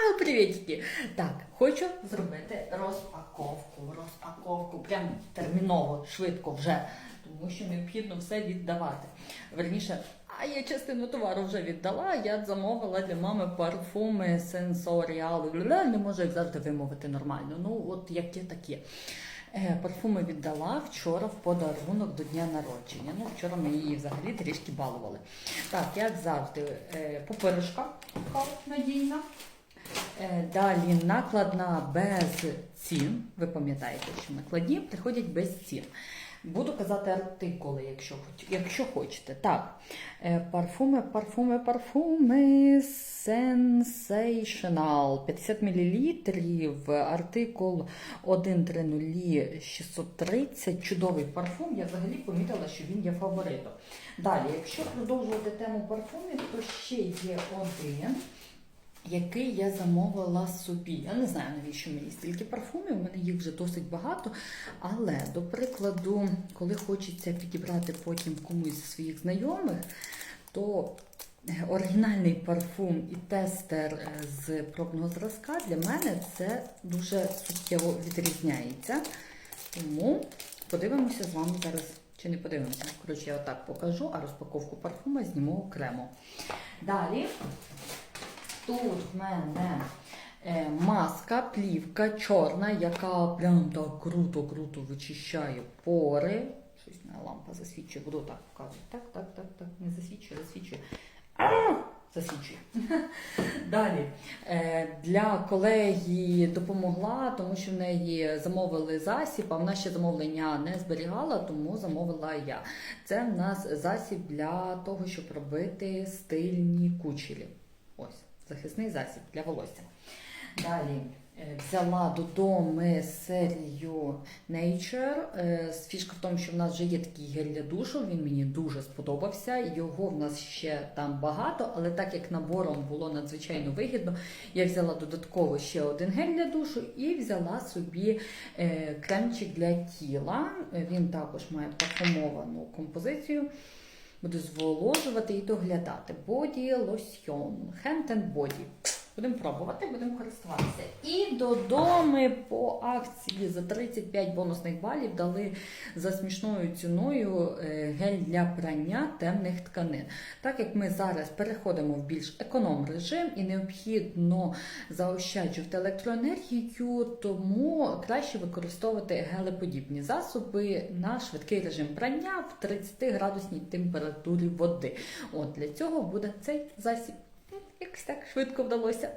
А, привітки! Так, хочу зробити розпаковку. Розпаковку. Прям терміново, швидко вже. Тому що необхідно все віддавати. Верніше, а я частину товару вже віддала. Я замовила для мами парфуми сенсоріал. Не можу як завжди вимовити нормально. Ну, от як є. Е, Парфуми віддала вчора в подарунок до дня народження. Ну, вчора ми її взагалі трішки балували. Так, як завжди, е, пупиришка надійна. Е, Далі накладна без цін. Ви пам'ятаєте, що накладні приходять без цін. Буду казати артикули, якщо, якщо хочете. Так, е, парфуми, парфуми, парфуми. Sensational 50 мл. Артикул 130 630. Чудовий парфум. Я взагалі помітила, що він є фаворитом. Далі, якщо продовжувати тему парфумів, то ще є один який я замовила собі. Я не знаю, навіщо мені стільки парфумів, у мене їх вже досить багато. Але, до прикладу, коли хочеться підібрати потім комусь зі своїх знайомих, то оригінальний парфум і тестер е, з пробного зразка для мене це дуже суттєво відрізняється. Тому подивимося з вами зараз. Чи не подивимося? Коротше, я отак покажу, а розпаковку парфума зніму окремо. Далі Тут в мене е, маска, плівка чорна, яка прям так круто-круто вичищає пори. Щось моя лампа засвічує, буду так показувати. Так, так, так, так, не засвічує, засвічує. А! Засвічує. Далі е, для колеги допомогла, тому що в неї замовили засіб, а вона ще замовлення не зберігала, тому замовила я. Це в нас засіб для того, щоб робити стильні кучері. Ось захисний засіб для волосся. Далі е, взяла додому серію Nature. Е, Фішка в тому, що в нас вже є такий гель для душу. Він мені дуже сподобався. Його в нас ще там багато, але так як набором було надзвичайно вигідно, я взяла додатково ще один гель для душу і взяла собі е, кремчик для тіла. Він також має парфумовану композицію. Буду зволожувати і доглядати. Боді лосьйон, Hand and Body. Будемо пробувати, будемо користуватися. І додому по акції за 35 бонусних балів дали за смішною ціною е, гель для прання темних тканин. Так як ми зараз переходимо в більш економ режим і необхідно заощаджувати електроенергію, тому краще використовувати гелеподібні засоби на швидкий режим прання в 30 градусній температурі води. От для цього буде цей засіб. Якось так швидко вдалося.